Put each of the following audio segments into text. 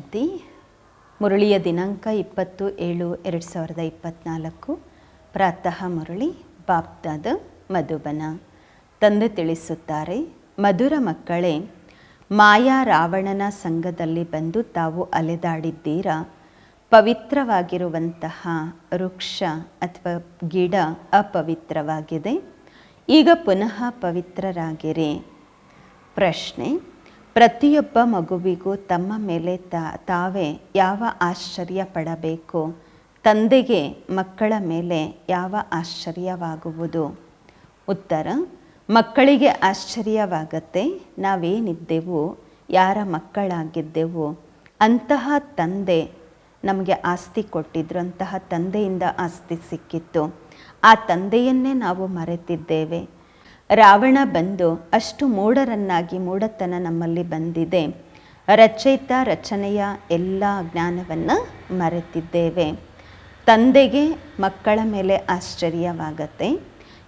ಶಾಂತಿ ಮುರಳಿಯ ದಿನಾಂಕ ಇಪ್ಪತ್ತು ಏಳು ಎರಡು ಸಾವಿರದ ಇಪ್ಪತ್ತ್ನಾಲ್ಕು ಪ್ರಾತಃ ಮುರಳಿ, ಬಾಪ್ತಾದ ಮಧುಬನ. ತಂದೆ ತಿಳಿಸುತ್ತಾರೆ, ಮಧುರ ಮಕ್ಕಳೇ, ಮಾಯಾ ರಾವಣನ ಸಂಘದಲ್ಲಿ ಬಂದು ತಾವು ಅಲೆದಾಡಿದ್ದೀರಾ? ಪವಿತ್ರವಾಗಿರುವಂತಹ ವೃಕ್ಷ ಅಥವಾ ಗಿಡ ಅಪವಿತ್ರವಾಗಿದೆ. ಈಗ ಪುನಃ ಪವಿತ್ರರಾಗಿರಿ. ಪ್ರಶ್ನೆ ಪ್ರತಿಯೊಬ್ಬ ಮಗುವಿಗೂ ತಮ್ಮ ಮೇಲೆ ತಾವೇ ಯಾವ ಆಶ್ಚರ್ಯ ಪಡಬೇಕು? ತಂದೆಗೆ ಮಕ್ಕಳ ಮೇಲೆ ಯಾವ ಆಶ್ಚರ್ಯವಾಗುವುದು? ಉತ್ತರ, ಮಕ್ಕಳಿಗೆ ಆಶ್ಚರ್ಯವಾಗತ್ತೆ, ನಾವೇನಿದ್ದೆವು, ಯಾರ ಮಕ್ಕಳಾಗಿದ್ದೆವು, ಅಂತಹ ತಂದೆ ನಮಗೆ ಆಸ್ತಿ ಕೊಟ್ಟಿದ್ರು ಅಂತಹ ತಂದೆಯಿಂದ ಆಸ್ತಿ ಸಿಕ್ಕಿತ್ತು. ಆ ತಂದೆಯನ್ನೇ ನಾವು ಮರೆತಿದ್ದೇವೆ. ರಾವಣ ಬಂದು ಅಷ್ಟು ಮೂಢರನ್ನಾಗಿ ಮೂಢತನ ನಮ್ಮಲ್ಲಿ ಬಂದಿದೆ. ರಚಯಿತ ರಚನೆಯ ಎಲ್ಲ ಜ್ಞಾನವನ್ನು ಮರೆತಿದ್ದೇವೆ. ತಂದೆಗೆ ಮಕ್ಕಳ ಮೇಲೆ ಆಶ್ಚರ್ಯವಾಗತ್ತೆ.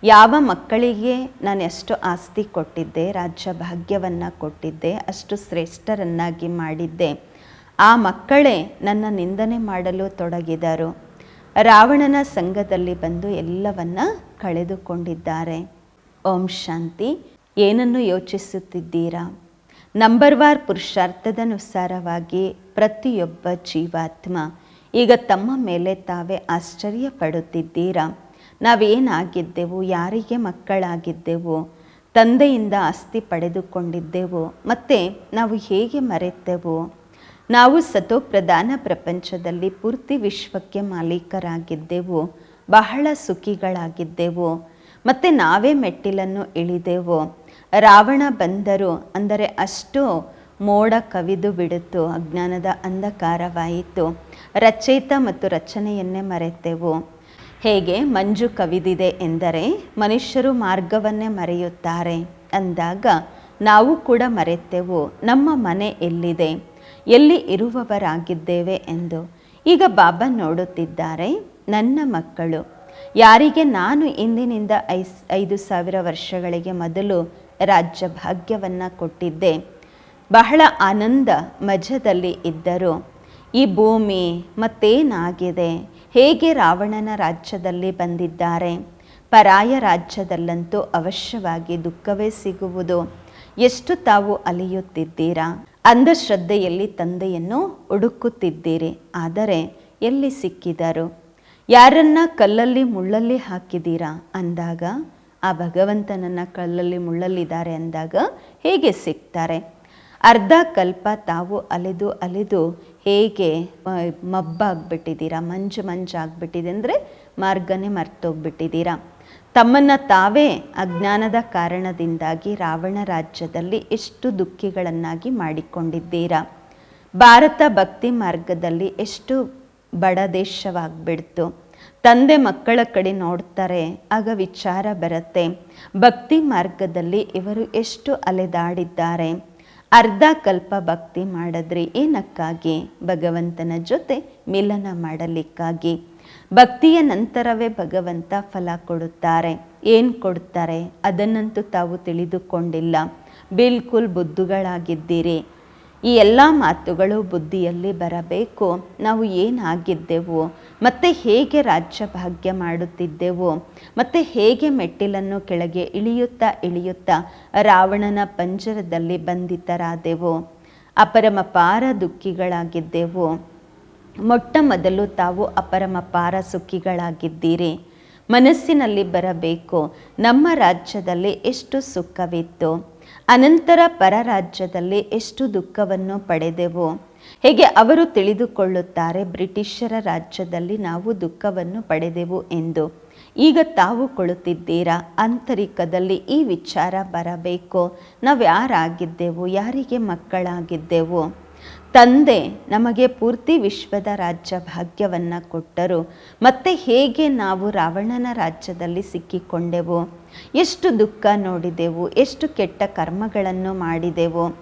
ಯಾವ ಮಕ್ಕಳಿಗೆ ನಾನು ಎಷ್ಟು ಆಸ್ತಿ ಕೊಟ್ಟಿದ್ದೆ, ರಾಜ್ಯ ಭಾಗ್ಯವನ್ನು ಕೊಟ್ಟಿದ್ದೆ, ಅಷ್ಟು ಶ್ರೇಷ್ಠರನ್ನಾಗಿ ಮಾಡಿದ್ದೆ. ಆ ಮಕ್ಕಳೇ ನನ್ನ ನಿಂದನೆ ಮಾಡಲು ತೊಡಗಿದರು. ರಾವಣನ ಸಂಘದಲ್ಲಿ ಬಂದು ಎಲ್ಲವನ್ನ ಕಳೆದುಕೊಂಡಿದ್ದಾರೆ. ಓಂ ಶಾಂತಿ. ಏನನ್ನು ಯೋಚಿಸುತ್ತಿದ್ದೀರಾ? ನಂಬರ್ ವಾರ್ ಪುರುಷಾರ್ಥದನುಸಾರವಾಗಿ ಪ್ರತಿಯೊಬ್ಬ ಜೀವಾತ್ಮ ಈಗ ತಮ್ಮ ಮೇಲೆ ತಾವೇ ಆಶ್ಚರ್ಯ ಪಡುತ್ತಿದ್ದೀರಾ ನಾವೇನಾಗಿದ್ದೆವು? ಯಾರಿಗೆ ಮಕ್ಕಳಾಗಿದ್ದೆವು? ತಂದೆಯಿಂದ ಆಸ್ತಿ ಪಡೆದುಕೊಂಡಿದ್ದೆವು? ಮತ್ತು ನಾವು ಹೇಗೆ ಮರೆತೆವು? ನಾವು ಸತೋಪ್ರಧಾನ ಪ್ರಪಂಚದಲ್ಲಿ ಪೂರ್ತಿ ವಿಶ್ವಕ್ಕೆ ಮಾಲೀಕರಾಗಿದ್ದೆವು. ಬಹಳ ಸುಖಿಗಳಾಗಿದ್ದೆವು. ಮತ್ತು ನಾವೇ ಮೆಟ್ಟಿಲನ್ನು ಇಳಿದೆವು? ರಾವಣ ಬಂದರು. ಅಂದರೆ ಅಷ್ಟು ಮೋಡ ಕವಿದು ಬಿಡಿತು ಅಜ್ಞಾನದ ಅಂಧಕಾರವಾಯಿತು. ರಚಯಿತ ಮತ್ತು ರಚನೆಯನ್ನೇ ಮರೆತೆವು. ಹೇಗೆ ಮಂಜು ಕವಿದಿದೆ ಎಂದರೆ, ಮನುಷ್ಯರು ಮಾರ್ಗವನ್ನೇ ಮರೆಯುತ್ತಾರೆ ಅಂದಾಗ, ನಾವು ಕೂಡ ಮರೆತೆವು. ನಮ್ಮ ಮನೆ ಎಲ್ಲಿದೆ? ಎಲ್ಲಿ ಇರುವವರಾಗಿದ್ದೇವೆ ಎಂದು. ಈಗ ಬಾಬಾ ನೋಡುತ್ತಿದ್ದಾರೆ. ನನ್ನ ಮಕ್ಕಳು. ಯಾರಿಗೆ ನಾನು ಇಂದಿನಿಂದ ಐಸ್, ಐದು ಸಾವಿರ ವರ್ಷಗಳಿಗೆ ಮೊದಲು ರಾಜ್ಯ ಭಾಗ್ಯವನ್ನು ಕೊಟ್ಟಿದ್ದೆ. ಬಹಳ ಆನಂದ ಮಜದಲ್ಲಿ ಇದ್ದರು. ಈ ಭೂಮಿ ಮತ್ತೇನಾಗಿದೆ? ಹೇಗೆ ರಾವಣನ ರಾಜ್ಯದಲ್ಲಿ ಬಂದಿದ್ದಾರೆ? ಪರಾಯ ರಾಜ್ಯದಲ್ಲಂತೂ ಅವಶ್ಯವಾಗಿ ದುಃಖವೇ ಸಿಗುವುದು. ಎಷ್ಟು ತಾವು ಅಲಿಯುತ್ತಿದ್ದೀರಾ? ಅಂಧಶ್ರದ್ಧೆಯಲ್ಲಿ ತಂದೆಯನ್ನು ಹುಡುಕುತ್ತಿದ್ದೀರಿ. ಆದರೆ ಎಲ್ಲಿ ಸಿಕ್ಕಿದರು? ಯಾರನ್ನ ಕಲ್ಲಲ್ಲಿ ಮುಳ್ಳಲ್ಲಿ ಹಾಕಿದ್ದೀರಾ ಅಂದಾಗ, ಆ ಭಗವಂತನನ್ನ ಕಲ್ಲಲ್ಲಿ ಮುಳ್ಳಲ್ಲಿದ್ದಾರೆ ಅಂದಾಗ ಹೇಗೆ ಸಿಗ್ತಾರೆ? ಅರ್ಧ ಕಲ್ಪ ತಾವು ಅಲೆದು ಅಲೆದು ಹೇಗೆ ಮಬ್ಬಾಗ್ಬಿಟ್ಟಿದ್ದೀರಾ, ಮಂಜು ಮಂಜು ಆಗ್ಬಿಟ್ಟಿದೆ ಅಂದರೆ ಮಾರ್ಗನೇ ಮರ್ತೋಗ್ಬಿಟ್ಟಿದ್ದೀರಾ? ತಮ್ಮನ್ನು ತಾವೇ ಅಜ್ಞಾನದ ಕಾರಣದಿಂದಾಗಿ ರಾವಣ ರಾಜ್ಯದಲ್ಲಿ ಎಷ್ಟು ದುಃಖಿಗಳನ್ನಾಗಿ ಮಾಡಿಕೊಂಡಿದ್ದೀರಾ? ಭಾರತ ಭಕ್ತಿ ಮಾರ್ಗದಲ್ಲಿ ಎಷ್ಟು ಬಡ ದೇಶವಾಗ್ಬಿಡ್ತು. ತಂದೆ ಮಕ್ಕಳ ಕಡೆ ನೋಡ್ತಾರೆ, ಆಗ ವಿಚಾರ ಬರುತ್ತೆ. ಭಕ್ತಿ ಮಾರ್ಗದಲ್ಲಿ ಇವರು ಎಷ್ಟು ಅಲೆದಾಡಿದ್ದಾರೆ. ಅರ್ಧ ಕಲ್ಪ ಭಕ್ತಿ ಮಾಡಿದ್ರಿ, ಏನಕ್ಕಾಗಿ? ಭಗವಂತನ ಜೊತೆ ಮಿಲನ ಮಾಡಲಿಕ್ಕಾಗಿ. ಭಕ್ತಿಯ ನಂತರವೇ ಭಗವಂತ ಫಲ ಕೊಡುತ್ತಾರೆ. ಏನು ಕೊಡ್ತಾರೆ? ಅದನ್ನಂತೂ ತಾವು ತಿಳಿದುಕೊಂಡಿಲ್ಲ. ಬಿಲ್ಕುಲ್ ಬುದ್ಧುಗಳಾಗಿದ್ದೀರಿ. ಈ ಎಲ್ಲ ಮಾತುಗಳು ಬುದ್ಧಿಯಲ್ಲಿ ಬರಬೇಕು. ನಾವು ಏನಾಗಿದ್ದೆವು? ಮತ್ತು ಹೇಗೆ ರಾಜ್ಯ ಭಾಗ್ಯ ಮಾಡುತ್ತಿದ್ದೆವು? ಮತ್ತು ಹೇಗೆ ಮೆಟ್ಟಿಲನ್ನು ಕೆಳಗೆ ಇಳಿಯುತ್ತಾ ಇಳಿಯುತ್ತಾ ರಾವಣನ ಪಂಜರದಲ್ಲಿ ಬಂಧಿತರಾದೆವು? ಅಪರಮಪಾರ ದುಃಖಿಗಳಾಗಿದ್ದೆವು. ಮೊಟ್ಟ ಮೊದಲು ತಾವು ಅಪರಮಪಾರ ಸುಖಿಗಳಾಗಿದ್ದೀರಿ. ಮನಸ್ಸಿನಲ್ಲಿ ಬರಬೇಕು. ನಮ್ಮ ರಾಜ್ಯದಲ್ಲಿ ಎಷ್ಟು ಸುಖವಿತ್ತು. ಅನಂತರ ಪರರಾಜ್ಯದಲ್ಲಿ ಎಷ್ಟು ದುಃಖವನ್ನು ಪಡೆದೆವು. ಹೇಗೆ ಅವರು ತಿಳಿದುಕೊಳ್ಳುತ್ತಾರೆ ಬ್ರಿಟಿಷರ ರಾಜ್ಯದಲ್ಲಿ ನಾವು ದುಃಖವನ್ನು ಪಡೆದೆವು ಎಂದು. ಈಗ ತಾವು ಕೊಳುತ್ತಿದ್ದೀರಾ? ಆಂತರಿಕದಲ್ಲಿ ಈ ವಿಚಾರ ಬರಬೇಕು. ನಾವು ಯಾರಾಗಿದ್ದೆವು ಯಾರಿಗೆ ಮಕ್ಕಳಾಗಿದ್ದೆವು? ತಂದೆ ನಮಗೆ ಪೂರ್ತಿ ವಿಶ್ವದ ರಾಜ್ಯ ಭಾಗ್ಯವನ್ನು ಕೊಟ್ಟರು. ಮತ್ತೆ ಹೇಗೆ ನಾವು ರಾವಣನ ರಾಜ್ಯದಲ್ಲಿ ಸಿಕ್ಕಿಕೊಂಡೆವು? ಎಷ್ಟು ದುಃಖ ನೋಡಿದೆವು? ಎಷ್ಟು ಕೆಟ್ಟ ಕರ್ಮಗಳನ್ನು ಮಾಡಿದೆವು?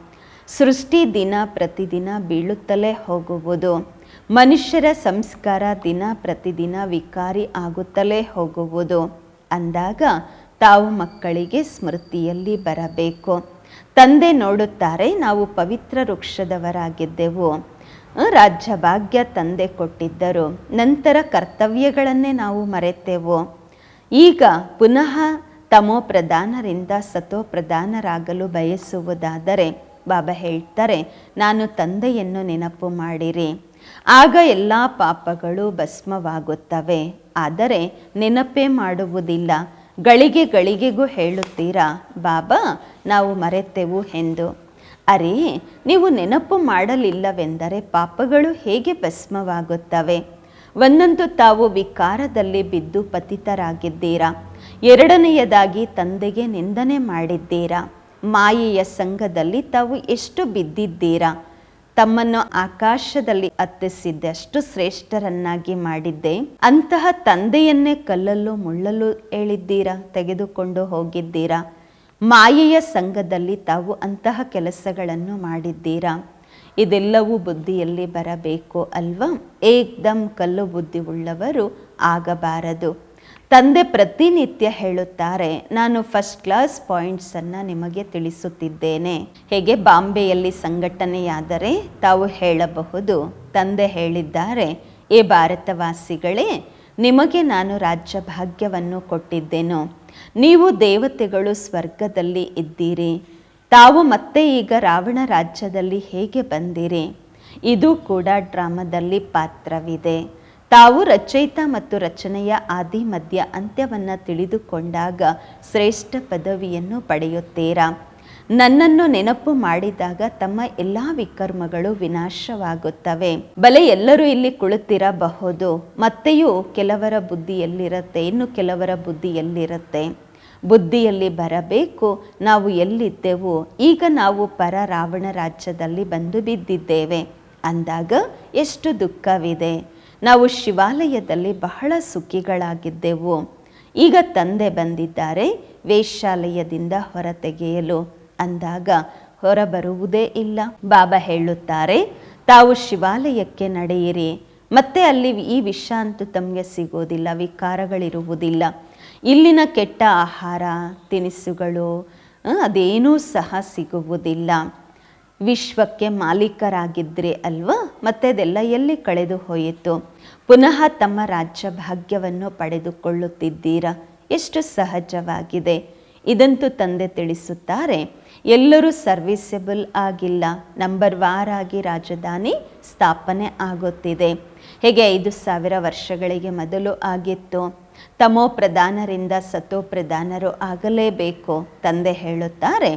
ಸೃಷ್ಟಿ ದಿನ ಪ್ರತಿದಿನ ಬೀಳುತ್ತಲೇ ಹೋಗುವುದು. ಮನುಷ್ಯರ ಸಂಸ್ಕಾರ ದಿನ ಪ್ರತಿದಿನ ವಿಕಾರಿ ಆಗುತ್ತಲೇ ಹೋಗುವುದು. ಅಂದಾಗ ತಾವು ಮಕ್ಕಳಿಗೆ ಸ್ಮೃತಿಯಲ್ಲಿ ಬರಬೇಕು. ತಂದೆ ನೋಡುತ್ತಾರೆ, ನಾವು ಪವಿತ್ರ ವೃಕ್ಷದವರಾಗಿದ್ದೆವು. ರಾಜ್ಯ ಭಾಗ್ಯ ತಂದೆ ಕೊಟ್ಟಿದ್ದರು. ನಂತರ ಕರ್ತವ್ಯಗಳನ್ನೇ ನಾವು ಮರೆತೆವು. ಈಗ ಪುನಃ ತಮೋ ಪ್ರಧಾನರಿಂದ ಸತೋ ಪ್ರಧಾನರಾಗಲು ಬಯಸುವುದಾದರೆ, ಬಾಬಾ ಹೇಳ್ತಾರೆ, ನಾನು ತಂದೆಯನ್ನು ನೆನಪು ಮಾಡಿರಿ. ಆಗ ಎಲ್ಲ ಪಾಪಗಳು ಭಸ್ಮವಾಗುತ್ತವೆ. ಆದರೆ ನೆನಪೇ ಮಾಡುವುದಿಲ್ಲ. ಗಳಿಗೆ ಗಳಿಗೆಗೂ ಹೇಳುತ್ತೀರಾ? ಬಾಬಾ, ನಾವು ಮರೆತೆವು ಎಂದು. ಅರೇ, ನೀವು ನೆನಪು ಮಾಡಲಿಲ್ಲವೆಂದರೆ ಪಾಪಗಳು ಹೇಗೆ ಭಸ್ಮವಾಗುತ್ತವೆ? ಒಂದೊಂದು ತಾವು ವಿಕಾರದಲ್ಲಿ ಬಿದ್ದು ಪತಿತರಾಗಿದ್ದೀರಾ? ಎರಡನೆಯದಾಗಿ ತಂದೆಗೆ ನಿಂದನೆ ಮಾಡಿದ್ದೀರಾ? ಮಾಯೆಯ ಸಂಘದಲ್ಲಿ ತಾವು ಎಷ್ಟು ಬಿದ್ದಿದ್ದೀರಾ? ತಮ್ಮನ್ನು ಆಕಾಶದಲ್ಲಿ ಅತ್ತಿಸಿದ್ದಷ್ಟು ಶ್ರೇಷ್ಠರನ್ನಾಗಿ ಮಾಡಿದ್ದೆ. ಅಂತಹ ತಂದೆಯನ್ನೇ ಕಲ್ಲಲ್ಲೂ ಮುಳ್ಳಲು ಹೇಳಿದ್ದೀರಾ? ತೆಗೆದುಕೊಂಡು ಹೋಗಿದ್ದೀರಾ? ಮಾಯೆಯ ಸಂಘದಲ್ಲಿ ತಾವು ಅಂತಹ ಕೆಲಸಗಳನ್ನು ಮಾಡಿದ್ದೀರಾ? ಇದೆಲ್ಲವೂ ಬುದ್ಧಿಯಲ್ಲಿ ಬರಬೇಕು ಅಲ್ವಾ? ಏಕ್ದಮ್ ಕಲ್ಲು ಬುದ್ಧಿ ಉಳ್ಳವರು ಆಗಬಾರದು. ತಂದೆ ಪ್ರತಿನಿತ್ಯ ಹೇಳುತ್ತಾರೆ, ನಾನು ಫಸ್ಟ್ ಕ್ಲಾಸ್ ಪಾಯಿಂಟ್ಸನ್ನು ನಿಮಗೆ ತಿಳಿಸುತ್ತಿದ್ದೇನೆ. ಹೇಗೆ ಬಾಂಬೆಯಲ್ಲಿ ಸಂಘಟನೆಯಾದರೆ ತಾವು ಹೇಳಬಹುದು. ತಂದೆ ಹೇಳಿದ್ದಾರೆ, ಏ ಭಾರತವಾಸಿಗಳೇ, ನಿಮಗೆ ನಾನು ರಾಜ್ಯ ಭಾಗ್ಯವನ್ನು ಕೊಟ್ಟಿದ್ದೆನು. ನೀವು ದೇವತೆಗಳು ಸ್ವರ್ಗದಲ್ಲಿ ಇದ್ದೀರಿ. ತಾವು ಮತ್ತೆ ಈಗ ರಾವಣ ರಾಜ್ಯದಲ್ಲಿ ಹೇಗೆ ಬಂದಿರಿ? ಇದು ಕೂಡ ಡ್ರಾಮಾದಲ್ಲಿ ಪಾತ್ರವಿದೆ. ತಾವು ರಚಯಿತ ಮತ್ತು ರಚನೆಯ ಆದಿ ಮಧ್ಯ ಅಂತ್ಯವನ್ನು ತಿಳಿದುಕೊಂಡಾಗ ಶ್ರೇಷ್ಠ ಪದವಿಯನ್ನು ಪಡೆಯುತ್ತೀರಾ? ನನ್ನನ್ನು ನೆನಪು ಮಾಡಿದಾಗ ತಮ್ಮ ಎಲ್ಲ ವಿಕರ್ಮಗಳು ವಿನಾಶವಾಗುತ್ತವೆ. ಬಲೆ ಎಲ್ಲರೂ ಇಲ್ಲಿ ಕುಳಿತಿರಬಹುದು. ಮತ್ತೆಯೂ ಕೆಲವರ ಬುದ್ಧಿಯಲ್ಲಿರುತ್ತೆ, ಇನ್ನು ಕೆಲವರ ಬುದ್ಧಿಯಲ್ಲಿರುತ್ತೆ. ಬುದ್ಧಿಯಲ್ಲಿ ಬರಬೇಕು, ನಾವು ಎಲ್ಲಿದ್ದೆವು? ಈಗ ನಾವು ಪರ ರಾವಣ ರಾಜ್ಯದಲ್ಲಿ ಬಂದು ಬಿದ್ದಿದ್ದೇವೆ. ಅಂದಾಗ ಎಷ್ಟು ದುಃಖವಿದೆ. ನಾವು ಶಿವಾಲಯದಲ್ಲಿ ಬಹಳ ಸುಖಿಗಳಾಗಿದ್ದೆವು. ಈಗ ತಂದೆ ಬಂದಿದ್ದಾರೆ, ವೇಶ್ಯಾಲಯದಿಂದ ಹೊರತೆಗೆಯಲು ಅಂದಾಗ ಹೊರಬರುವುದೇ ಇಲ್ಲ. ಬಾಬಾ ಹೇಳುತ್ತಾರೆ, ತಾವು ಶಿವಾಲಯಕ್ಕೆ ನಡೆಯಿರಿ. ಮತ್ತೆ ಅಲ್ಲಿ ಈ ವಿಷ ಅಂತೂ ತಮಗೆ ಸಿಗೋದಿಲ್ಲ, ವಿಕಾರಗಳಿರುವುದಿಲ್ಲ. ಇಲ್ಲಿನ ಕೆಟ್ಟ ಆಹಾರ, ತಿನಿಸುಗಳು ಅದೇನೂ ಸಹ ಸಿಗುವುದಿಲ್ಲ. ವಿಶ್ವಕ್ಕೆ ಮಾಲೀಕರಾಗಿದ್ರಿ ಅಲ್ವಾ? ಮತ್ತೆ ಅದೆಲ್ಲ ಎಲ್ಲಿ ಕಳೆದು ಹೋಯಿತು? ಪುನಃ ತಮ್ಮ ರಾಜ್ಯ ಭಾಗ್ಯವನ್ನು ಪಡೆದುಕೊಳ್ಳುತ್ತಿದ್ದೀರಾ? ಎಷ್ಟು ಸಹಜವಾಗಿದೆ. ಇದಂತೂ ತಂದೆ ತಿಳಿಸುತ್ತಾರೆ, ಎಲ್ಲರೂ ಸರ್ವಿಸಬಲ್ ಆಗಿಲ್ಲ. ನಂಬರ್ ವಾರ್ ಆಗಿ ರಾಜಧಾನಿ ಸ್ಥಾಪನೆ ಆಗುತ್ತಿದೆ. ಹೇಗೆ ಐದು ಸಾವಿರ ವರ್ಷಗಳಿಗೆ ಮೊದಲು ಆಗಿತ್ತು? ತಮೋ ಪ್ರಧಾನರಿಂದ ಸತೋ ಪ್ರಧಾನರು ಆಗಲೇಬೇಕು, ತಂದೆ ಹೇಳುತ್ತಾರೆ.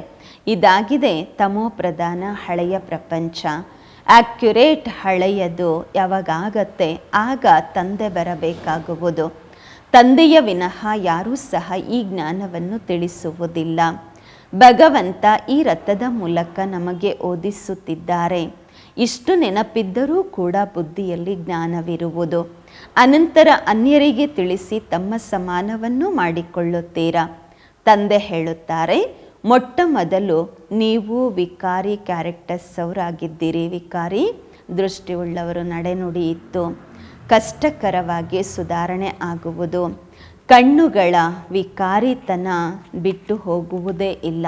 ಇದಾಗಿದೆ ತಮೋ ಪ್ರಧಾನ ಹಳೆಯ ಪ್ರಪಂಚ. ಆಕ್ಯುರೇಟ್ ಹಳೆಯದು ಯಾವಾಗತ್ತೆ ಆಗ ತಂದೆ ಬರಬೇಕಾಗುವುದು. ತಂದೆಯ ವಿನಃ ಯಾರೂ ಸಹ ಈ ಜ್ಞಾನವನ್ನು ತಿಳಿಸುವುದಿಲ್ಲ. ಭಗವಂತ ಈ ರಥದ ಮೂಲಕ ನಮಗೆ ಓದಿಸುತ್ತಿದ್ದಾರೆ. ಇಷ್ಟು ನೆನಪಿದ್ದರೂ ಕೂಡ ಬುದ್ಧಿಯಲ್ಲಿ ಜ್ಞಾನವಿರುವುದು. ಅನಂತರ ಅನ್ಯರಿಗೆ ತಿಳಿಸಿ ತಮ್ಮ ಸಮಾನವನ್ನು ಮಾಡಿಕೊಳ್ಳುತ್ತೀರಾ? ತಂದೆ ಹೇಳುತ್ತಾರೆ ಮೊಟ್ಟ ಮೊದಲು ನೀವು ವಿಕಾರಿ ಕ್ಯಾರೆಕ್ಟರ್ಸ್ ಅವರಾಗಿದ್ದೀರಿ. ವಿಕಾರಿ ದೃಷ್ಟಿಯುಳ್ಳವರು ನಡೆನುಡಿ ಇತ್ತು ಕಷ್ಟಕರವಾಗಿ ಸುಧಾರಣೆ ಆಗುವುದು. ಕಣ್ಣುಗಳ ವಿಕಾರಿತನ ಬಿಟ್ಟು ಹೋಗುವುದೇ ಇಲ್ಲ.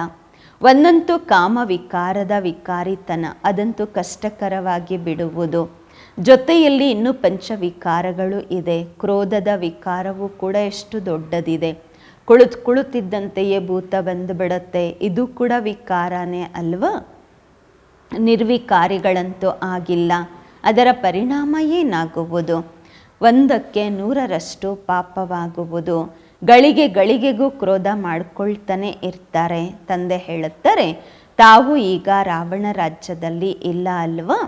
ಒಂದಂತೂ ಕಾಮ ವಿಕಾರದ ವಿಕಾರಿತನ, ಅದಂತೂ ಕಷ್ಟಕರವಾಗಿ ಬಿಡುವುದು. ಜೊತೆಯಲ್ಲಿ ಇನ್ನೂ ಪಂಚವಿಕಾರಗಳು ಇದೆ. ಕ್ರೋಧದ ವಿಕಾರವು ಕೂಡ ಎಷ್ಟು ದೊಡ್ಡದಿದೆ. ಕುಳಿತು ಕುಳಿತಿದ್ದಂತೆಯೇ ಭೂತ ಬಂದು ಬಿಡತ್ತೆ. ಇದು ಕೂಡ ವಿಕಾರನೇ ಅಲ್ವಾ? ನಿರ್ವಿಕಾರಿಗಳಂತೂ ಆಗಿಲ್ಲ. ಅದರ ಪರಿಣಾಮ ಏನಾಗುವುದು? ಒಂದಕ್ಕೆ ನೂರರಷ್ಟು ಪಾಪವಾಗುವುದು. ಗಳಿಗೆ ಗಳಿಗೆಗೂ ಕ್ರೋಧ ಮಾಡಿಕೊಳ್ತಾನೆ ಇರ್ತಾರೆ. ತಂದೆ ಹೇಳುತ್ತಾರೆ, ತಾವು ಈಗ ರಾವಣ ರಾಜ್ಯದಲ್ಲಿ ಇಲ್ಲ ಅಲ್ವಾ?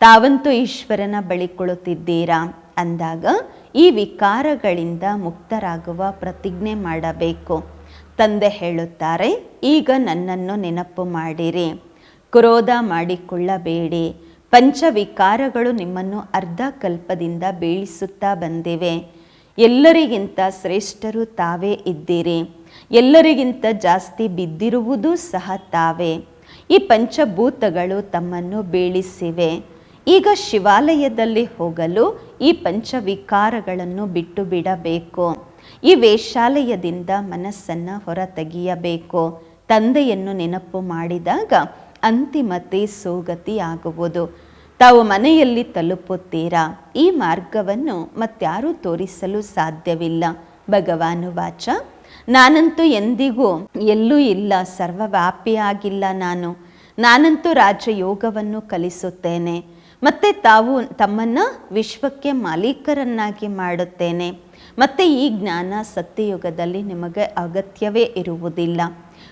ತಾವಂತೂ ಈಶ್ವರನ ಬಳಿ ಕುಳಿತಿದ್ದೀರಾ? ಅಂದಾಗ ಈ ವಿಕಾರಗಳಿಂದ ಮುಕ್ತರಾಗುವ ಪ್ರತಿಜ್ಞೆ ಮಾಡಬೇಕು. ತಂದೆ ಹೇಳುತ್ತಾರೆ, ಈಗ ನನ್ನನ್ನು ನೆನಪು ಮಾಡಿರಿ. ಕ್ರೋಧ ಮಾಡಿಕೊಳ್ಳಬೇಡಿ. ಪಂಚವಿಕಾರಗಳು ನಿಮ್ಮನ್ನು ಅರ್ಧ ಕಲ್ಪದಿಂದ ಬೀಳಿಸುತ್ತಾ ಬಂದಿವೆ. ಎಲ್ಲರಿಗಿಂತ ಶ್ರೇಷ್ಠರು ತಾವೇ ಇದ್ದೀರಿ. ಎಲ್ಲರಿಗಿಂತ ಜಾಸ್ತಿ ಬಿದ್ದಿರುವುದೂ ಸಹ ತಾವೇ. ಈ ಪಂಚಭೂತಗಳು ತಮ್ಮನ್ನು ಬೀಳಿಸಿವೆ. ಈಗ ಶಿವಾಲಯದಲ್ಲಿ ಹೋಗಲು ಈ ಪಂಚವಿಕಾರಗಳನ್ನು ಬಿಟ್ಟು ಬಿಡಬೇಕು. ಈ ವೇಷಾಲಯದಿಂದ ಮನಸ್ಸನ್ನು ಹೊರತೆಗೆಯಬೇಕು. ತಂದೆಯನ್ನು ನೆನಪು ಮಾಡಿದಾಗ ಅಂತಿಮತೆ ಸೋಗತಿ ಆಗುವುದು. ತಾವು ಮನೆಯಲ್ಲಿ ತಲುಪುತ್ತೀರಾ? ಈ ಮಾರ್ಗವನ್ನು ಮತ್ತಾರೂ ತೋರಿಸಲು ಸಾಧ್ಯವಿಲ್ಲ. ಭಗವಾನು ವಾಚ, ನಾನಂತೂ ಎಂದಿಗೂ ಎಲ್ಲೂ ಇಲ್ಲ ಸರ್ವವ್ಯಾಪಿಯಾಗಿಲ್ಲ ನಾನು. ನಾನಂತೂ ರಾಜಯೋಗವನ್ನು ಕಲಿಸುತ್ತೇನೆ. ಮತ್ತೆ ತಾವು ತಮ್ಮನ್ನು ವಿಶ್ವಕ್ಕೆ ಮಾಲೀಕರನ್ನಾಗಿ ಮಾಡುತ್ತೇನೆ. ಮತ್ತೆ ಈ ಜ್ಞಾನ ಸತ್ಯಯುಗದಲ್ಲಿ ನಿಮಗೆ ಅಗತ್ಯವೇ ಇರುವುದಿಲ್ಲ.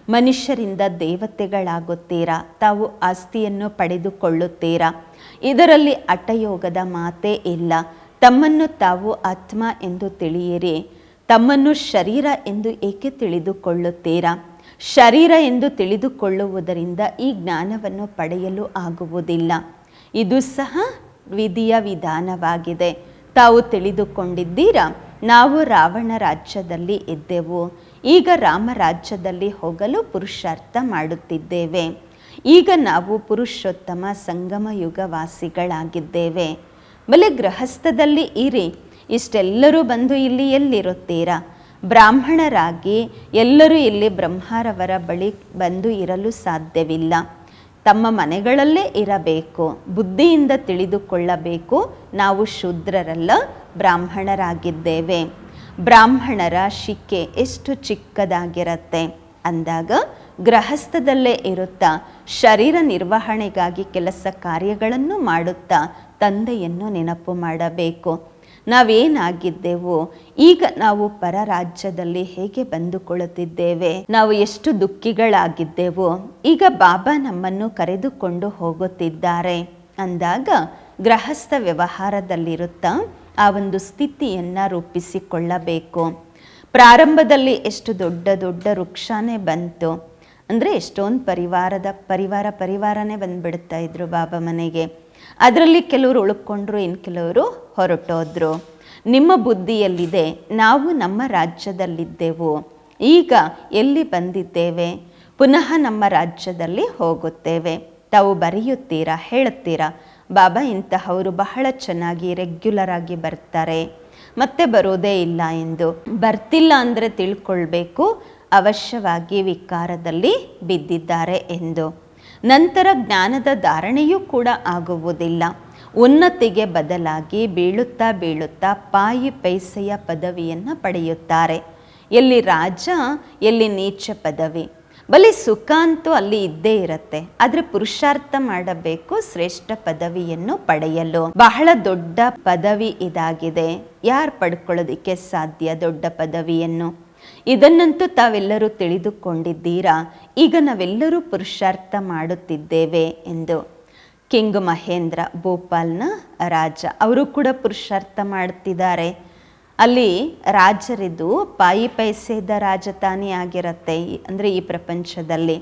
ಮನುಷ್ಯರಿಂದ ದೇವತೆಗಳಾಗುತ್ತೀರಾ? ತಾವು ಆಸ್ತಿಯನ್ನು ಪಡೆದುಕೊಳ್ಳುತ್ತೀರಾ? ಇದರಲ್ಲಿ ಅಟಯೋಗದ ಮಾತೇ ಇಲ್ಲ. ತಮ್ಮನ್ನು ತಾವು ಆತ್ಮ ಎಂದು ತಿಳಿಯಿರಿ. ತಮ್ಮನ್ನು ಶರೀರ ಎಂದು ಏಕೆ ತಿಳಿದುಕೊಳ್ಳುತ್ತೀರಾ? ಶರೀರ ಎಂದು ತಿಳಿದುಕೊಳ್ಳುವುದರಿಂದ ಈ ಜ್ಞಾನವನ್ನು ಪಡೆಯಲು ಆಗುವುದಿಲ್ಲ. ಇದು ಸಹ ವಿಧಿಯ ವಿಧಾನವಾಗಿದೆ. ತಾವು ತಿಳಿದುಕೊಂಡಿದ್ದೀರಾ? ನಾವು ರಾವಣ ರಾಜ್ಯದಲ್ಲಿ ಇದ್ದೆವು. ಈಗ ರಾಮ ರಾಜ್ಯದಲ್ಲಿ ಹೋಗಲು ಪುರುಷಾರ್ಥ ಮಾಡುತ್ತಿದ್ದೇವೆ. ಈಗ ನಾವು ಪುರುಷೋತ್ತಮ ಸಂಗಮ ಯುಗವಾಸಿಗಳಾಗಿದ್ದೇವೆ. ಬಲೆ ಗೃಹಸ್ಥದಲ್ಲಿ ಇರಿ. ಇಷ್ಟೆಲ್ಲರೂ ಬಂದು ಇಲ್ಲಿ ಎಲ್ಲಿರುತ್ತೀರಾ? ಬ್ರಾಹ್ಮಣರಾಗಿ ಎಲ್ಲರೂ ಇಲ್ಲಿ ಬ್ರಹ್ಮರವರ ಬಳಿ ಬಂದು ಇರಲು ಸಾಧ್ಯವಿಲ್ಲ. ತಮ್ಮ ಮನೆಗಳಲ್ಲೇ ಇರಬೇಕು, ಬುದ್ಧಿಯಿಂದ ತಿಳಿದುಕೊಳ್ಳಬೇಕು. ನಾವು ಶೂದ್ರರಲ್ಲ, ಬ್ರಾಹ್ಮಣರಾಗಿದ್ದೇವೆ. ಬ್ರಾಹ್ಮಣರ ಶಿಕ್ಕೆ ಎಷ್ಟು ಚಿಕ್ಕದಾಗಿರತ್ತೆ? ಅಂದಾಗ ಗೃಹಸ್ಥದಲ್ಲೇ ಇರುತ್ತಾ, ಶರೀರ ನಿರ್ವಹಣೆಗಾಗಿ ಕೆಲಸ ಕಾರ್ಯಗಳನ್ನು ಮಾಡುತ್ತಾ ತಂದೆಯನ್ನು ನೆನಪು ಮಾಡಬೇಕು. ನಾವೇನಾಗಿದ್ದೆವು? ಈಗ ನಾವು ಪರರಾಜ್ಯದಲ್ಲಿ ಹೇಗೆ ಬಂದುಕೊಳ್ಳುತ್ತಿದ್ದೇವೆ? ನಾವು ಎಷ್ಟು ದುಃಖಿಗಳಾಗಿದ್ದೆವು? ಈಗ ಬಾಬಾ ನಮ್ಮನ್ನು ಕರೆದುಕೊಂಡು ಹೋಗುತ್ತಿದ್ದಾರೆ. ಅಂದಾಗ ಗೃಹಸ್ಥ ವ್ಯವಹಾರದಲ್ಲಿರುತ್ತಾ ಆ ಒಂದು ಸ್ಥಿತಿಯನ್ನು ರೂಪಿಸಿಕೊಳ್ಳಬೇಕು. ಪ್ರಾರಂಭದಲ್ಲಿ ಎಷ್ಟು ದೊಡ್ಡ ದೊಡ್ಡ ವೃಕ್ಷನೇ ಬಂತು. ಅಂದರೆ ಎಷ್ಟೊಂದು ಪರಿವಾರದ, ಪರಿವಾರ, ಪರಿವಾರನೇ ಬಂದುಬಿಡ್ತಾ ಇದ್ರು ಬಾಬಾ ಮನೆಗೆ. ಅದರಲ್ಲಿ ಕೆಲವರು ಉಳ್ಕೊಂಡ್ರು ಇನ್ನು ಕೆಲವರು ಹೊರಟೋದ್ರು. ನಿಮ್ಮ ಬುದ್ಧಿಯಲ್ಲಿದೆ, ನಾವು ನಮ್ಮ ರಾಜ್ಯದಲ್ಲಿದ್ದೆವು. ಈಗ ಎಲ್ಲಿ ಬಂದಿದ್ದೇವೆ? ಪುನಃ ನಮ್ಮ ರಾಜ್ಯದಲ್ಲಿ ಹೋಗುತ್ತೇವೆ. ತಾವು ಬರೆಯುತ್ತೀರಾ, ಹೇಳುತ್ತೀರಾ? ಬಾಬಾ ಇಂತಹವರು ಬಹಳ ಚೆನ್ನಾಗಿ ರೆಗ್ಯುಲರ್ ಆಗಿ ಬರ್ತಾರೆ. ಮತ್ತೆ ಬರೋದೇ ಇಲ್ಲ ಎಂದು. ಬರ್ತಿಲ್ಲ ಅಂದರೆ ತಿಳ್ಕೊಳ್ಬೇಕು. ಅವಶ್ಯವಾಗಿ ವಿಕಾರದಲ್ಲಿ ಬಿದ್ದಿದ್ದಾರೆ ಎಂದು. ನಂತರ ಜ್ಞಾನದ ಧಾರಣೆಯೂ ಕೂಡ ಆಗುವುದಿಲ್ಲ. ಉನ್ನತಿಗೆ ಬದಲಾಗಿ ಬೀಳುತ್ತಾ ಬೀಳುತ್ತಾ ಪಾಯಿ ಪೈಸೆಯ ಪದವಿಯನ್ನು ಪಡೆಯುತ್ತಾರೆ. ಎಲ್ಲಿ ರಾಜ, ಎಲ್ಲಿ ನೀಚ ಪದವಿ. ಬಲಿ ಸುಖ ಅಂತೂ ಅಲ್ಲಿ ಇದ್ದೇ ಇರತ್ತೆ. ಆದರೆ ಪುರುಷಾರ್ಥ ಮಾಡಬೇಕು ಶ್ರೇಷ್ಠ ಪದವಿಯನ್ನು ಪಡೆಯಲು. ಬಹಳ ದೊಡ್ಡ ಪದವಿ ಇದಾಗಿದೆ. ಯಾರು ಪಡ್ಕೊಳ್ಳೋದಿಕ್ಕೆ ಸಾಧ್ಯ ದೊಡ್ಡ ಪದವಿಯನ್ನು? ಇದನ್ನಂತೂ ತಾವೆಲ್ಲರೂ ತಿಳಿದುಕೊಂಡಿದ್ದೀರಾ? ಈಗ ನಾವೆಲ್ಲರೂ ಪುರುಷಾರ್ಥ ಮಾಡುತ್ತಿದ್ದೇವೆ ಎಂದು. ಕಿಂಗ್ ಮಹೇಂದ್ರ ಭೋಪಾಲ್ನ ರಾಜ. ಅವರು ಕೂಡ ಪುರುಷಾರ್ಥ ಮಾಡುತ್ತಿದ್ದಾರೆ. ಅಲ್ಲಿ ರಾಜರಿದು ಪಾಯಿ ಪೈಸೆದ ರಾಜಧಾನಿ ಆಗಿರುತ್ತೆ ಅಂದರೆ ಈ ಪ್ರಪಂಚದಲ್ಲಿ.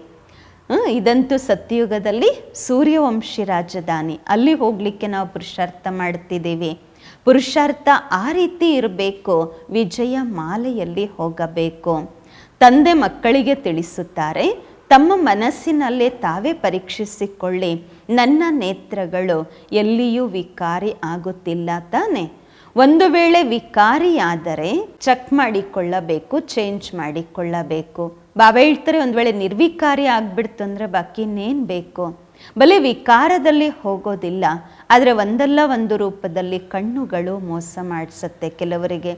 ಇದಂತೂ ಸತ್ಯಯುಗದಲ್ಲಿ ಸೂರ್ಯವಂಶಿ ರಾಜಧಾನಿ. ಅಲ್ಲಿ ಹೋಗಲಿಕ್ಕೆ ನಾವು ಪುರುಷಾರ್ಥ ಮಾಡ್ತಿದ್ದೀವಿ ಪುರುಷಾರ್ಥ ಆ ರೀತಿ ಇರಬೇಕು, ವಿಜಯ ಮಾಲೆಯಲ್ಲಿ ಹೋಗಬೇಕು. ತಂದೆ ಮಕ್ಕಳಿಗೆ ತಿಳಿಸುತ್ತಾರೆ, ತಮ್ಮ ಮನಸ್ಸಿನಲ್ಲೇ ತಾವೇ ಪರೀಕ್ಷಿಸಿಕೊಳ್ಳಿ, ನನ್ನ ನೇತ್ರಗಳು ಎಲ್ಲಿಯೂ ವಿಕಾರಿ ಆಗುತ್ತಿಲ್ಲ ತಾನೆ. ಒಂದು ವೇಳೆ ವಿಕಾರಿಯಾದರೆ ಚೆಕ್ ಮಾಡಿಕೊಳ್ಳಬೇಕು, ಚೇಂಜ್ ಮಾಡಿಕೊಳ್ಳಬೇಕು. ಬಾಬಾ ಹೇಳ್ತಾರೆ, ಒಂದು ವೇಳೆ ನಿರ್ವಿಕಾರಿ ಆಗ್ಬಿಡ್ತು ಅಂದರೆ ಬಾಕಿ ಇನ್ನೇನು ಬೇಕು? ಬಲೆ ವಿಕಾರದಲ್ಲಿ ಹೋಗೋದಿಲ್ಲ, ಆದರೆ ಒಂದಲ್ಲ ಒಂದು ರೂಪದಲ್ಲಿ ಕಣ್ಣುಗಳು ಮೋಸ ಮಾಡಿಸುತ್ತೆ ಕೆಲವರಿಗೆ.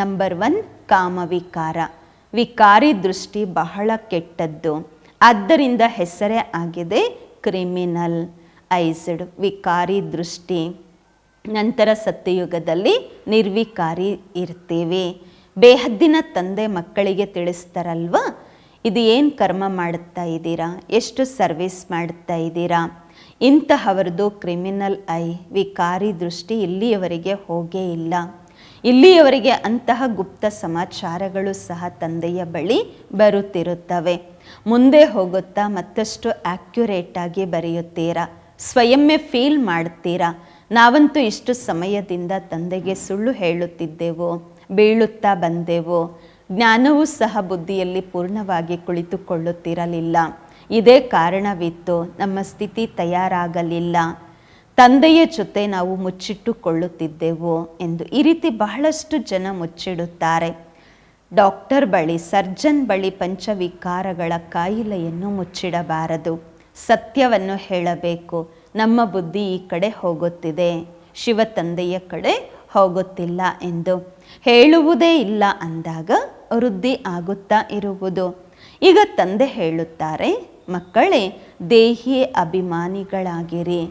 ನಂಬರ್ ಒನ್ ಕಾಮವಿಕಾರ ವಿಕಾರಿ ದೃಷ್ಟಿ ಬಹಳ ಕೆಟ್ಟದ್ದು. ಆದ್ದರಿಂದ ಹೆಸರೇ ಆಗಿದೆ ಕ್ರಿಮಿನಲ್, ಐಸಡ್ ವಿಕಾರಿ ದೃಷ್ಟಿ. ನಂತರ ಸತ್ಯಯುಗದಲ್ಲಿ ನಿರ್ವಿಕಾರಿ ಇರ್ತೀವಿ. ಬೇಹದ್ದಿನ ತಂದೆ ಮಕ್ಕಳಿಗೆ ತಿಳಿಸ್ತಾರಲ್ವಾ? ಇದು ಏನು ಕರ್ಮ ಮಾಡುತ್ತಾ ಇದ್ದೀರಾ? ಎಷ್ಟು ಸರ್ವಿಸ್ ಮಾಡುತ್ತಾ ಇದ್ದೀರಾ? ಇಂತಹವರದು ಕ್ರಿಮಿನಲ್ ಐ, ವಿಕಾರಿ ದೃಷ್ಟಿ ಇಲ್ಲಿಯವರೆಗೆ ಹೋಗೇ ಇಲ್ಲ. ಇಲ್ಲಿಯವರೆಗೆ ಅಂತಹ ಗುಪ್ತ ಸಮಾಚಾರಗಳು ಸಹ ತಂದೆಯ ಬಳಿ ಬರುತ್ತಿರುತ್ತವೆ. ಮುಂದೆ ಹೋಗುತ್ತಾ ಮತ್ತಷ್ಟು ಆ್ಯಕ್ಯುರೇಟಾಗಿ ಬರೆಯುತ್ತೀರಾ? ಸ್ವಯಂವೇ ಫೀಲ್ ಮಾಡ್ತೀರಾ? ನಾವಂತೂ ಇಷ್ಟು ಸಮಯದಿಂದ ತಂದೆಗೆ ಸುಳ್ಳು ಹೇಳುತ್ತಿದ್ದೆವು, ಬೀಳುತ್ತಾ ಬಂದೆವು. ಜ್ಞಾನವೂ ಸಹ ಬುದ್ಧಿಯಲ್ಲಿ ಪೂರ್ಣವಾಗಿ ಕುಳಿತುಕೊಳ್ಳುತ್ತಿರಲಿಲ್ಲ. ಇದೇ ಕಾರಣವಿತ್ತು ನಮ್ಮ ಸ್ಥಿತಿ ತಯಾರಾಗಲಿಲ್ಲ. ತಂದೆಯ ಜೊತೆ ನಾವು ಮುಚ್ಚಿಟ್ಟುಕೊಳ್ಳುತ್ತಿದ್ದೆವು ಎಂದು ಈ ರೀತಿ ಬಹಳಷ್ಟು ಜನ ಮುಚ್ಚಿಡುತ್ತಾರೆ. ಡಾಕ್ಟರ್ ಬಳಿ, ಸರ್ಜನ್ ಬಳಿ ಪಂಚವಿಕಾರಗಳ ಕಾಯಿಲೆಯನ್ನು ಮುಚ್ಚಿಡಬಾರದು. ಸತ್ಯವನ್ನು ಹೇಳಬೇಕು. ನಮ್ಮ ಬುದ್ಧಿ ಈ ಕಡೆ ಹೋಗುತ್ತಿದೆ. ಶಿವ ತಂದೆಯ ಕಡೆ ಹೋಗುತ್ತಿಲ್ಲ ಎಂದು ಹೇಳುವುದೇ ಇಲ್ಲ ಅಂದಾಗ ವೃದ್ಧಿ ಆಗುತ್ತಾ ಇರುವುದು. ಈಗ ತಂದೆ ಹೇಳುತ್ತಾರೆ, ಮಕ್ಕಳೇ, ದೇಹಿ ಅಭಿಮಾನಿಗಳಾಗಿರಿ.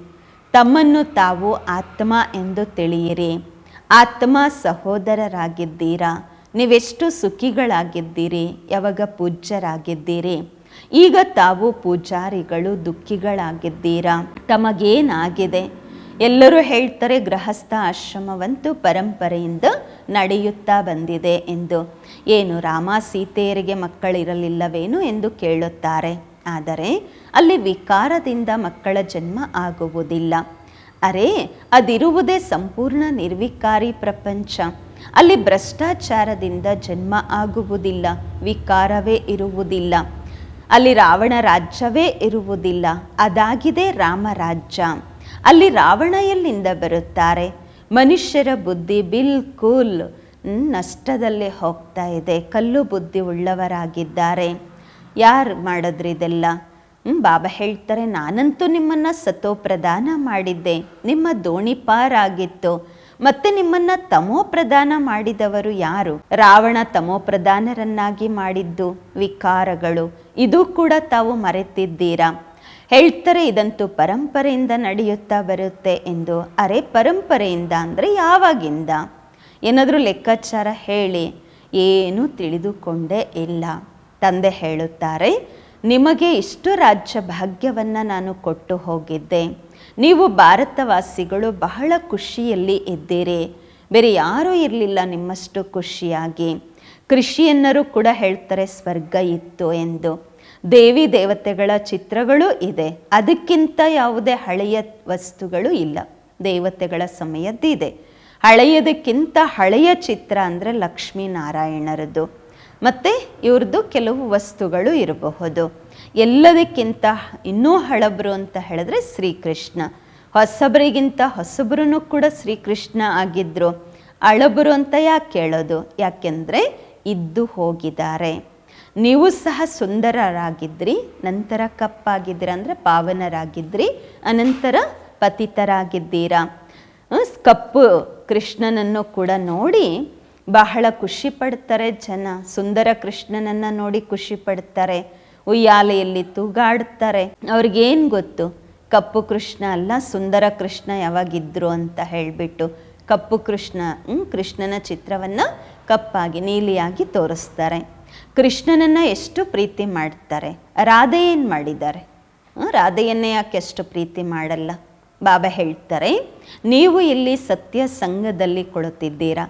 ತಮ್ಮನ್ನು ತಾವು ಆತ್ಮ ಎಂದು ತಿಳಿಯಿರಿ. ಆತ್ಮ ಸಹೋದರರಾಗಿದ್ದೀರಾ? ನೀವೆಷ್ಟು ಸುಖಿಗಳಾಗಿದ್ದೀರಿ? ಯಾವಾಗ ಪೂಜ್ಯರಾಗಿದ್ದೀರಿ? ಈಗ ತಾವು ಪೂಜಾರಿಗಳು, ದುಃಖಿಗಳಾಗಿದ್ದೀರಾ? ತಮಗೇನಾಗಿದೆ? ಎಲ್ಲರೂ ಹೇಳ್ತಾರೆ, ಗೃಹಸ್ಥ ಆಶ್ರಮವಂತೂ ಪರಂಪರೆಯಿಂದ ನಡೆಯುತ್ತಾ ಬಂದಿದೆ ಎಂದು. ಏನು ರಾಮ ಸೀತೆಯರಿಗೆ ಮಕ್ಕಳಿರಲಿಲ್ಲವೇನು ಎಂದು ಕೇಳುತ್ತಾರೆ. ಆದರೆ ಅಲ್ಲಿ ವಿಕಾರದಿಂದ ಮಕ್ಕಳ ಜನ್ಮ ಆಗುವುದಿಲ್ಲ. ಅರೆ, ಅದಿರುವುದೇ ಸಂಪೂರ್ಣ ನಿರ್ವಿಕಾರಿ ಪ್ರಪಂಚ. ಅಲ್ಲಿ ಭ್ರಷ್ಟಾಚಾರದಿಂದ ಜನ್ಮ ಆಗುವುದಿಲ್ಲ, ವಿಕಾರವೇ ಇರುವುದಿಲ್ಲ. ಅಲ್ಲಿ ರಾವಣ ರಾಜ್ಯವೇ ಇರುವುದಿಲ್ಲ, ಅದಾಗಿದೆ ರಾಮರಾಜ್ಯ ಅಲ್ಲಿ ರಾವಣ ಎಲ್ಲಿಂದ ಬರುತ್ತಾರೆ. ಮನುಷ್ಯರ ಬುದ್ಧಿ ಬಿಲ್ಕುಲ್ ನಷ್ಟದಲ್ಲೇ ಹೋಗ್ತಾ ಇದೆ. ಕಲ್ಲು ಬುದ್ಧಿ ಉಳ್ಳವರಾಗಿದ್ದಾರೆ. ಯಾರು ಮಾಡಿದ್ರಿ ಇದೆಲ್ಲ? ಬಾಬಾ ಹೇಳ್ತಾರೆ, ನಾನಂತೂ ನಿಮ್ಮನ್ನು ಸತೋ ಪ್ರದಾನ ಮಾಡಿದ್ದೆ. ನಿಮ್ಮ ದೋಣಿ ಪಾರಾಗಿತ್ತು ಮತ್ತೆ ನಿಮ್ಮನ್ನ ತಮೋ ಪ್ರದಾನ ಮಾಡಿದವರು ಯಾರು? ರಾವಣ ತಮೋ ಪ್ರಧಾನರನ್ನಾಗಿ ಮಾಡಿದ್ದು ವಿಕಾರಗಳು. ಇದು ಕೂಡ ತಾವು ಮರೆತಿದ್ದೀರಾ? ಹೇಳ್ತಾರೆ, ಇದಂತೂ ಪರಂಪರೆಯಿಂದ ನಡೆಯುತ್ತಾ ಬರುತ್ತೆ ಎಂದು. ಅರೆ ಪರಂಪರೆಯಿಂದ ಅಂದರೆ ಯಾವಾಗಿಂದ? ಏನಾದರೂ ಲೆಕ್ಕಾಚಾರ ಹೇಳಿ, ಏನೂ ತಿಳಿದುಕೊಂಡೇ ಇಲ್ಲ. ತಂದೆ ಹೇಳುತ್ತಾರೆ, ನಿಮಗೆ ಇಷ್ಟು ರಾಜ್ಯ ಭಾಗ್ಯವನ್ನು ನಾನು ಕೊಟ್ಟು ಹೋಗಿದ್ದೆ. ನೀವು ಭಾರತವಾಸಿಗಳು ಬಹಳ ಖುಷಿಯಲ್ಲಿ ಇದ್ದೀರಿ. ಬೇರೆ ಯಾರೂ ಇರಲಿಲ್ಲ ನಿಮ್ಮಷ್ಟು ಖುಷಿಯಾಗಿ. ಕೃಷಿಯನ್ನರು ಕೂಡ ಹೇಳ್ತಾರೆ, ಸ್ವರ್ಗ ಇತ್ತು ಎಂದು. ದೇವಿ ದೇವತೆಗಳ ಚಿತ್ರಗಳು ಇದೆ. ಅದಕ್ಕಿಂತ ಯಾವುದೇ ಹಳೆಯ ವಸ್ತುಗಳು ಇಲ್ಲ. ದೇವತೆಗಳ ಸಮಯದ್ದಿದೆ. ಹಳೆಯದಕ್ಕಿಂತ ಹಳೆಯ ಚಿತ್ರ ಅಂದರೆ ಲಕ್ಷ್ಮೀನಾರಾಯಣರದ್ದು. ಮತ್ತು ಇವ್ರದ್ದು ಕೆಲವು ವಸ್ತುಗಳು ಇರಬಹುದು. ಎಲ್ಲದಕ್ಕಿಂತ ಇನ್ನೂ ಹಳಬರು ಅಂತ ಹೇಳಿದ್ರೆ ಶ್ರೀಕೃಷ್ಣ. ಹೊಸಬರಿಗಿಂತ ಹೊಸಬರೂ ಕೂಡ ಶ್ರೀಕೃಷ್ಣ ಆಗಿದ್ದರು ಅಳಬರು ಅಂತ ಯಾಕೆ ಹೇಳೋದು ಯಾಕೆಂದರೆ ಇದ್ದು ಹೋಗಿದ್ದಾರೆ. ನೀವು ಸಹ ಸುಂದರರಾಗಿದ್ರಿ, ನಂತರ ಕಪ್ಪಾಗಿದ್ದೀರ ಅಂದರೆ ಪಾವನರಾಗಿದ್ರಿ, ಅನಂತರ ಪತಿತರಾಗಿದ್ದೀರಾ. ಕಪ್ಪು ಕೃಷ್ಣನನ್ನು ಕೂಡ ನೋಡಿ ಬಹಳ ಖುಷಿ ಪಡ್ತಾರೆ ಜನ. ಸುಂದರ ಕೃಷ್ಣನನ್ನು ನೋಡಿ ಖುಷಿ ಪಡ್ತಾರೆ. ಉಯ್ಯಾಲೆಯಲ್ಲಿ ತೂಗಾಡ್ತಾರೆ. ಅವ್ರಿಗೇನು ಗೊತ್ತು? ಕಪ್ಪು ಕೃಷ್ಣ ಅಲ್ಲ, ಸುಂದರ ಕೃಷ್ಣ ಯಾವಾಗಿದ್ರು ಅಂತ ಹೇಳಿಬಿಟ್ಟು ಕಪ್ಪು ಕೃಷ್ಣ ಕೃಷ್ಣನ ಚಿತ್ರವನ್ನು ಕಪ್ಪಾಗಿ, ನೀಲಿಯಾಗಿ ತೋರಿಸ್ತಾರೆ. ಕೃಷ್ಣನನ್ನು ಎಷ್ಟು ಪ್ರೀತಿ ಮಾಡ್ತಾರೆ? ರಾಧೆ ಏನು ಮಾಡಿದ್ದಾರೆ ರಾಧೆಯನ್ನೇ ಯಾಕೆ ಎಷ್ಟು ಪ್ರೀತಿ ಮಾಡಲ್ಲ? ಬಾಬಾ ಹೇಳ್ತಾರೆ, ನೀವು ಇಲ್ಲಿ ಸತ್ಯ ಸಂಘದಲ್ಲಿ ಕೊಡುತ್ತಿದ್ದೀರಾ?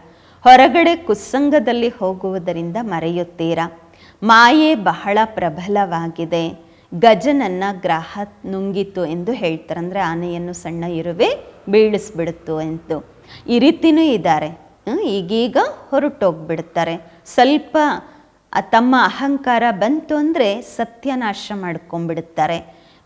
ಹೊರಗಡೆ ಕುಸ್ಸಂಗದಲ್ಲಿ ಹೋಗುವುದರಿಂದ ಮರೆಯುತ್ತೀರಾ? ಮಾಯೆ ಬಹಳ ಪ್ರಬಲವಾಗಿದೆ. ಗಜನನ್ನ ಗ್ರಹ ನುಂಗಿತು ಎಂದು ಹೇಳ್ತಾರೆ. ಅಂದರೆ ಆನೆಯನ್ನು ಸಣ್ಣ ಇರುವೆ ಬೀಳಿಸ್ಬಿಡುತ್ತು ಎಂದು. ಈ ರೀತಿನೂ ಇದ್ದಾರೆ. ಈಗೀಗ ಹೊರಟೋಗ್ಬಿಡ್ತಾರೆ. ಸ್ವಲ್ಪ ತಮ್ಮ ಅಹಂಕಾರ ಬಂತು ಅಂದರೆ ಸತ್ಯನಾಶ ಮಾಡ್ಕೊಂಡ್ಬಿಡುತ್ತಾರೆ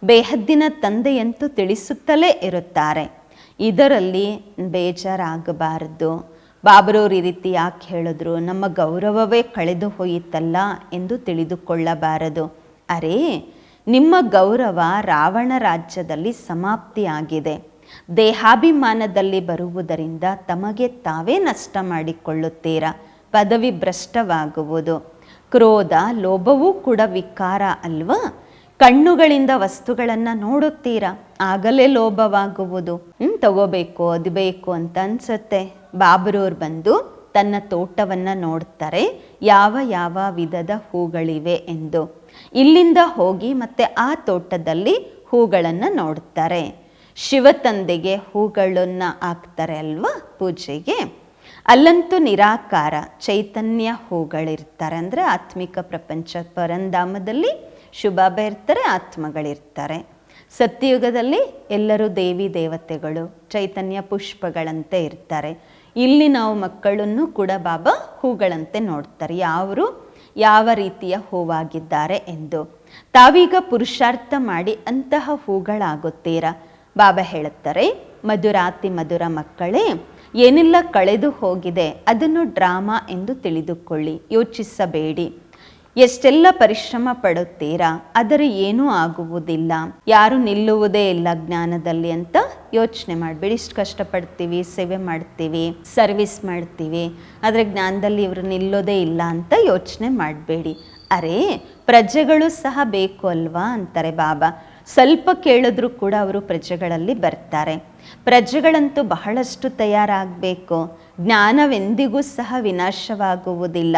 ಬೇಹದ್ದಿನ ತಂದೆಯಂತೂ ತಿಳಿಸುತ್ತಲೇ ಇರುತ್ತಾರೆ. ಇದರಲ್ಲಿ ಬೇಜಾರಾಗಬಾರದು. ಬಾಬರವ್ರು ಈ ರೀತಿ ಯಾಕೆ ಹೇಳಿದ್ರು? ನಮ್ಮ ಗೌರವವೇ ಕಳೆದು ಹೋಯಿತಲ್ಲ ಎಂದು ತಿಳಿದುಕೊಳ್ಳಬಾರದು. ಅರೇ, ನಿಮ್ಮ ಗೌರವ ರಾವಣ ರಾಜ್ಯದಲ್ಲಿ ಸಮಾಪ್ತಿಯಾಗಿದೆ. ದೇಹಾಭಿಮಾನದಲ್ಲಿ ಬರುವುದರಿಂದ ತಮಗೆ ತಾವೇ ನಷ್ಟ ಮಾಡಿಕೊಳ್ಳುತ್ತೀರಾ? ಪದವಿ ಭ್ರಷ್ಟವಾಗುವುದು. ಕ್ರೋಧ, ಲೋಭವೂ ಕೂಡ ವಿಕಾರ ಅಲ್ವಾ? ಕಣ್ಣುಗಳಿಂದ ವಸ್ತುಗಳನ್ನು ನೋಡುತ್ತೀರಾ? ಆಗಲೇ ಲೋಭವಾಗುವುದು. ಹ್ಮ್, ತಗೋಬೇಕು ಅದು ಬೇಕು ಅಂತ ಅನ್ಸುತ್ತೆ. ಬಾಬರವ್ರು ಬಂದು ತನ್ನ ತೋಟವನ್ನ ನೋಡ್ತಾರೆ. ಯಾವ ಯಾವ ವಿಧದ ಹೂಗಳಿವೆ ಎಂದು. ಇಲ್ಲಿಂದ ಹೋಗಿ ಮತ್ತೆ ಆ ತೋಟದಲ್ಲಿ ಹೂಗಳನ್ನು ನೋಡ್ತಾರೆ. ಶಿವತಂದೆಗೆ ಹೂಗಳನ್ನು ಹಾಕ್ತಾರೆ ಅಲ್ವಾ ಪೂಜೆಗೆ? ಅಲ್ಲಂತೂ ನಿರಾಕಾರ, ಚೈತನ್ಯ ಹೂಗಳಿರ್ತಾರೆ. ಅಂದರೆ ಆತ್ಮಿಕ ಪ್ರಪಂಚ ಪರಂಧಾಮದಲ್ಲಿ ಶುಭಾಬ ಇರ್ತಾರೆ ಆತ್ಮಗಳಿರ್ತಾರೆ. ಸತ್ಯಯುಗದಲ್ಲಿ ಎಲ್ಲರೂ ದೇವಿ ದೇವತೆಗಳು, ಚೈತನ್ಯ ಪುಷ್ಪಗಳಂತೆ ಇರ್ತಾರೆ. ಇಲ್ಲಿ ನಾವು ಮಕ್ಕಳನ್ನು ಕೂಡ ಬಾಬಾ ಹೂಗಳಂತೆ ನೋಡ್ತಾರೆ. ಯಾವರು? ಯಾವ ರೀತಿಯ ಹೂವಾಗಿದ್ದಾರೆ ಎಂದು. ತಾವೀಗ ಪುರುಷಾರ್ಥ ಮಾಡಿ ಅಂತಹ ಹೂಗಳಾಗುತ್ತೀರಾ? ಬಾಬಾ ಹೇಳುತ್ತಾರೆ, ಮಧುರಾತಿ ಮಧುರ ಮಕ್ಕಳೇ, ಏನೆಲ್ಲ ಕಳೆದು ಹೋಗಿದೆ, ಅದನ್ನು ಡ್ರಾಮಾ ಎಂದು ತಿಳಿದುಕೊಳ್ಳಿ, ಯೋಚಿಸಬೇಡಿ. ಎಷ್ಟೆಲ್ಲ ಪರಿಶ್ರಮ ಪಡುತ್ತೀರಾ? ಆದರೆ ಏನೂ ಆಗುವುದಿಲ್ಲ. ಯಾರು ನಿಲ್ಲುವುದೇ ಇಲ್ಲ ಜ್ಞಾನದಲ್ಲಿ ಅಂತ ಯೋಚನೆ ಮಾಡಬೇಡಿ. ಇಷ್ಟು ಕಷ್ಟಪಡ್ತೀವಿ, ಸೇವೆ ಮಾಡ್ತೀವಿ, ಸರ್ವಿಸ್ ಮಾಡ್ತೀವಿ. ಆದರೆ ಜ್ಞಾನದಲ್ಲಿ ಇವರು ನಿಲ್ಲೋದೇ ಇಲ್ಲ ಅಂತ ಯೋಚನೆ ಮಾಡಬೇಡಿ. ಅರೆ, ಪ್ರಜೆಗಳು ಸಹ ಬೇಕು ಅಲ್ವಾ ಅಂತಾರೆ ಬಾಬಾ. ಸ್ವಲ್ಪ ಕೇಳಿದ್ರೂ ಕೂಡ ಅವರು ಪ್ರಜೆಗಳಲ್ಲಿ ಬರ್ತಾರೆ. ಪ್ರಜೆಗಳಂತೂ ಬಹಳಷ್ಟು ತಯಾರಾಗಬೇಕು. ಜ್ಞಾನವೆಂದಿಗೂ ಸಹ ವಿನಾಶವಾಗುವುದಿಲ್ಲ.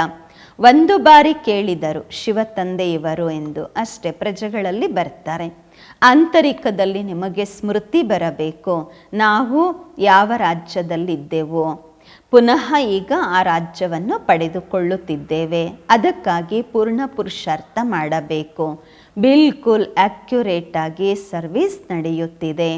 ಒಂದು ಬಾರಿ ಕೇಳಿದರು, ಶಿವ ತಂದೆಯವರು ಎಂದು. ಅಷ್ಟೇ, ಪ್ರಜೆಗಳಲ್ಲಿ ಬರ್ತಾರೆ. ಆಂತರಿಕದಲ್ಲಿ ನಿಮಗೆ ಸ್ಮೃತಿ ಬರಬೇಕು. ನಾವು ಯಾವ ರಾಜ್ಯದಲ್ಲಿದ್ದೆವು, ಪುನಃ ಈಗ ಆ ರಾಜ್ಯವನ್ನು ಪಡೆದುಕೊಳ್ಳುತ್ತಿದ್ದೇವೆ. ಅದಕ್ಕಾಗಿ ಪೂರ್ಣ ಪುರುಷಾರ್ಥ ಮಾಡಬೇಕು. ಬಿಲ್ಕುಲ್ ಅಕ್ಯುರೇಟ್ ಆಗಿ ಸರ್ವಿಸ್ ನಡೆಯುತ್ತಿದೆ.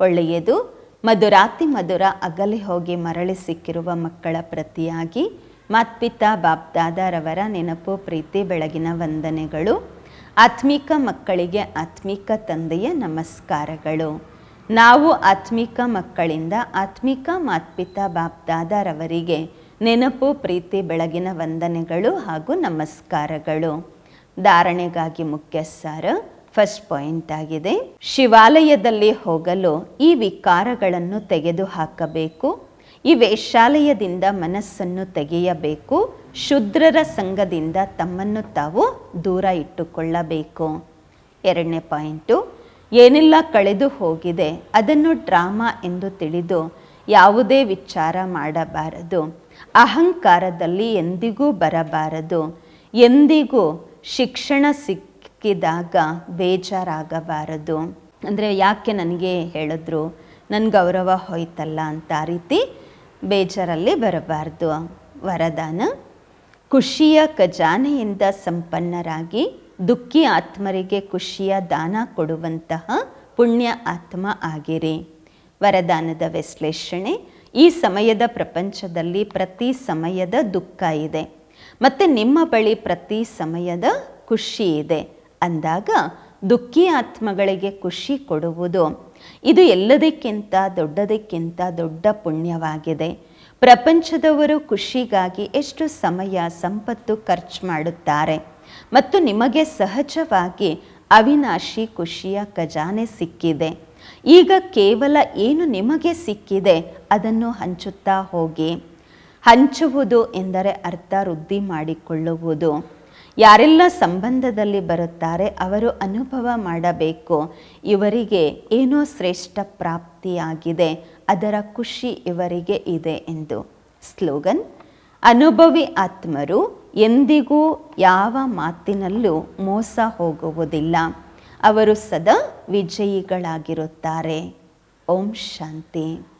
ಒಳ್ಳೆಯದು, ಮಧುರಾತಿ ಮಧುರ ಅಗಲಿ ಹೋಗಿ ಮರಳಿ ಸಿಕ್ಕಿರುವ ಮಕ್ಕಳ ಪ್ರತಿಯಾಗಿ ಮಾತ್ಪಿತಾ ಬಾಪ್ದಾದಾರವರ ನೆನಪು, ಪ್ರೀತಿ, ಬೆಳಗಿನ ವಂದನೆಗಳು. ಆತ್ಮಿಕ ಮಕ್ಕಳಿಗೆ ಆತ್ಮಿಕ ತಂದೆಯ ನಮಸ್ಕಾರಗಳು. ನಾವು ಆತ್ಮಿಕ ಮಕ್ಕಳಿಂದ ಆತ್ಮಿಕ ಮಾತ್ಪಿತಾ ಬಾಪ್ದಾದಾರವರಿಗೆ ನೆನಪು, ಪ್ರೀತಿ, ಬೆಳಗಿನ ವಂದನೆಗಳು ಹಾಗೂ ನಮಸ್ಕಾರಗಳು. ಧಾರಣೆಗಾಗಿ ಮುಖ್ಯ ಸಾರ ಫಸ್ಟ್ ಪಾಯಿಂಟ್ ಆಗಿದೆ. ಶಿವಾಲಯದಲ್ಲಿ ಹೋಗಲು ಈ ವಿಕಾರಗಳನ್ನು ತೆಗೆದುಹಾಕಬೇಕು. ಈ ವೇಶ್ಯಾಲಯದಿಂದ ಮನಸ್ಸನ್ನು ತೆಗೆಯಬೇಕು, ಶುದ್ರರ ಸಂಘದಿಂದ ತಮ್ಮನ್ನು ತಾವು ದೂರ ಇಟ್ಟುಕೊಳ್ಳಬೇಕು. ಎರಡನೇ ಪಾಯಿಂಟು, ಏನೆಲ್ಲ ಕಳೆದು ಹೋಗಿದೆ ಅದನ್ನು ಡ್ರಾಮಾ ಎಂದು ತಿಳಿದು ಯಾವುದೇ ವಿಚಾರ ಮಾಡಬಾರದು. ಅಹಂಕಾರದಲ್ಲಿ ಎಂದಿಗೂ ಬರಬಾರದು. ಎಂದಿಗೂ ಶಿಕ್ಷಣ ಸಿಕ್ಕಿದಾಗ ಬೇಜಾರಾಗಬಾರದು. ಅಂದರೆ ಯಾಕೆ ನನಗೆ ಹೇಳಿದ್ರು? ನನ್ನ ಗೌರವ ಹೋಯ್ತಲ್ಲ ಅಂತ ಆ ರೀತಿ ಬೇಜಾರಲ್ಲಿ ಬರಬಾರ್ದು. ವರದಾನ, ಖುಷಿಯ ಖಜಾನೆಯಿಂದ ಸಂಪನ್ನರಾಗಿ ದುಃಖಿ ಆತ್ಮರಿಗೆ ಖುಷಿಯ ದಾನ ಕೊಡುವಂತಹ ಪುಣ್ಯ ಆತ್ಮ ಆಗಿರಿ. ವರದಾನದ ವಿಶ್ಲೇಷಣೆ, ಈ ಸಮಯದ ಪ್ರಪಂಚದಲ್ಲಿ ಪ್ರತಿ ಸಮಯದ ದುಃಖ ಇದೆ. ಮತ್ತು ನಿಮ್ಮ ಬಳಿ ಪ್ರತಿ ಸಮಯದ ಖುಷಿ ಇದೆ. ಅಂದಾಗ ದುಃಖಿ ಆತ್ಮಗಳಿಗೆ ಖುಷಿ ಕೊಡುವುದು ಇದು ಎಲ್ಲದಕ್ಕಿಂತ ದೊಡ್ಡದಕ್ಕಿಂತ ದೊಡ್ಡ ಪುಣ್ಯವಾಗಿದೆ. ಪ್ರಪಂಚದವರು ಖುಷಿಗಾಗಿ ಎಷ್ಟು ಸಮಯ, ಸಂಪತ್ತು ಖರ್ಚು ಮಾಡುತ್ತಾರೆ. ಮತ್ತು ನಿಮಗೆ ಸಹಜವಾಗಿ ಅವಿನಾಶಿ ಖುಷಿಯ ಖಜಾನೆ ಸಿಕ್ಕಿದೆ. ಈಗ ಕೇವಲ ಏನು ನಿಮಗೆ ಸಿಕ್ಕಿದೆ ಅದನ್ನು ಹಂಚುತ್ತಾ ಹೋಗಿ. ಹಂಚುವುದು ಎಂದರೆ ಅರ್ಥ ವೃದ್ಧಿ ಮಾಡಿಕೊಳ್ಳುವುದು. ಯಾರೆಲ್ಲ ಸಂಬಂಧದಲ್ಲಿ ಬರುತ್ತಾರೆ ಅವರು ಅನುಭವ ಮಾಡಬೇಕು. ಇವರಿಗೆ ಏನೋ ಶ್ರೇಷ್ಠ ಪ್ರಾಪ್ತಿಯಾಗಿದೆ. ಅದರ ಖುಷಿ ಇವರಿಗೆ ಇದೆ ಎಂದು. ಸ್ಲೋಗನ್, ಅನುಭವಿ ಆತ್ಮರು ಎಂದಿಗೂ ಯಾವ ಮಾತಿನಲ್ಲೂ ಮೋಸ ಹೋಗುವುದಿಲ್ಲ. ಅವರು ಸದಾ ವಿಜಯಿಗಳಾಗಿರುತ್ತಾರೆ. ಓಂ ಶಾಂತಿ.